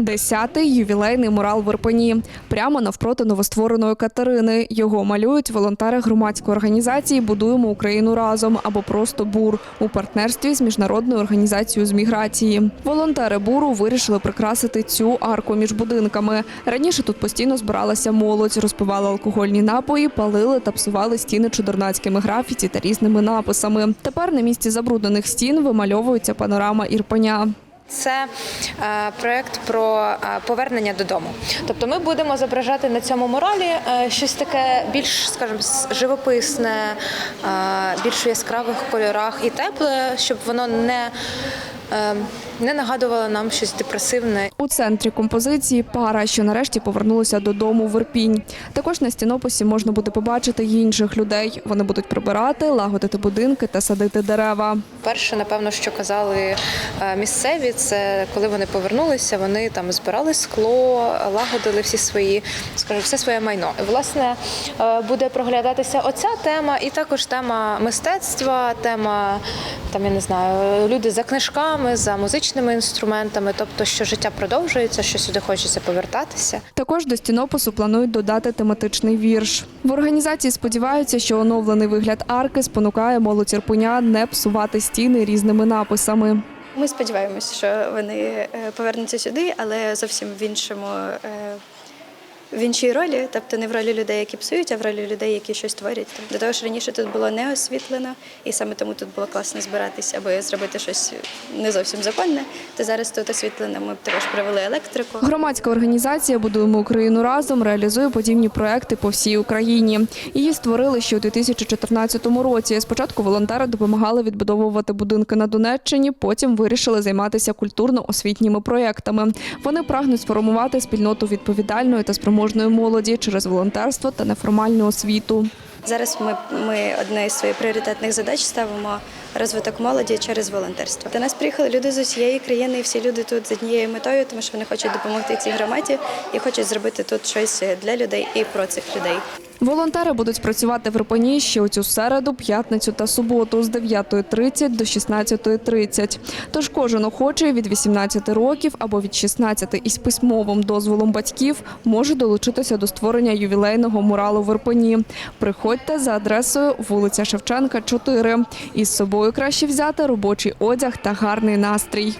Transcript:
Десятий ювілейний мурал в Ірпені. Прямо навпроти новоствореної Катерини. Його малюють волонтери громадської організації Будуємо Україну разом або просто БУР у партнерстві з міжнародною організацією з міграції. Волонтери БУРу вирішили прикрасити цю арку між будинками. Раніше тут постійно збиралася молодь, розпивали алкогольні напої, палили та псували стіни чудернацькими графіті та різними написами. Тепер на місці забруднених стін вимальовується панорама Ірпеня. Це е, проект про е, повернення додому. Тобто, ми будемо зображати на цьому моралі е, щось таке більш, скажімо, живописне, більш у яскравих кольорах і тепле, щоб воно не, не нагадувало нам щось депресивне У центрі композиції пара, що нарешті повернулася додому в Ірпінь. Також на стінописі можна буде побачити й інших людей. Вони будуть прибирати, лагодити будинки та садити дерева. Перше, напевно, що казали е, місцеві, це коли вони повернулися, вони там збирали скло, лагодили всі свої, скажімо, все своє майно. Власне, е, буде проглядатися оця тема, і також тема мистецтва, тема там я не знаю, люди за книжками, за музичними інструментами, тобто, що життя продовжується, що сюди хочеться повертатися. Також до стінопису планують додати тематичний вірш. В організації сподіваються, що оновлений вигляд арки спонукає молодь Ірпеня не псувати стіни різними написами. Ми сподіваємося, що вони е, повернуться сюди, але зовсім в іншому. В іншій ролі, тобто не в ролі людей, які псують, а в ролі людей, які щось творять. До того ж раніше тут було не освітлено, і саме тому тут було класно збиратися або зробити щось не зовсім законне. То зараз тут освітлено. Ми також провели електрику. Громадська організація Будуємо Україну разом реалізує подібні проекти по всій Україні. Її створили ще у 2014 році. Спочатку волонтери допомагали відбудовувати будинки на Донеччині, потім вирішили займатися культурно-освітніми проектами. Вони прагнуть сформувати спільноту відповідальної та спроможної молоді через волонтерство та неформальну освіту. Зараз ми, ми одне з своїх пріоритетних задач ставимо розвиток молоді через волонтерство. До нас приїхали люди з усієї країни, і всі люди тут з однією метою, тому що вони хочуть допомогти цій громаді і хочуть зробити тут щось для людей і про цих людей. Волонтери будуть працювати в Ірпені ще у цю середу, п'ятницю та суботу з 9.30 до 16.30. Тож кожен охочий від 18 років або від 16 із письмовим дозволом батьків може долучитися до створення ювілейного муралу в Ірпені. Приходьте за адресою вулиця Шевченка, 4. Із собою краще взяти робочий одяг та гарний настрій.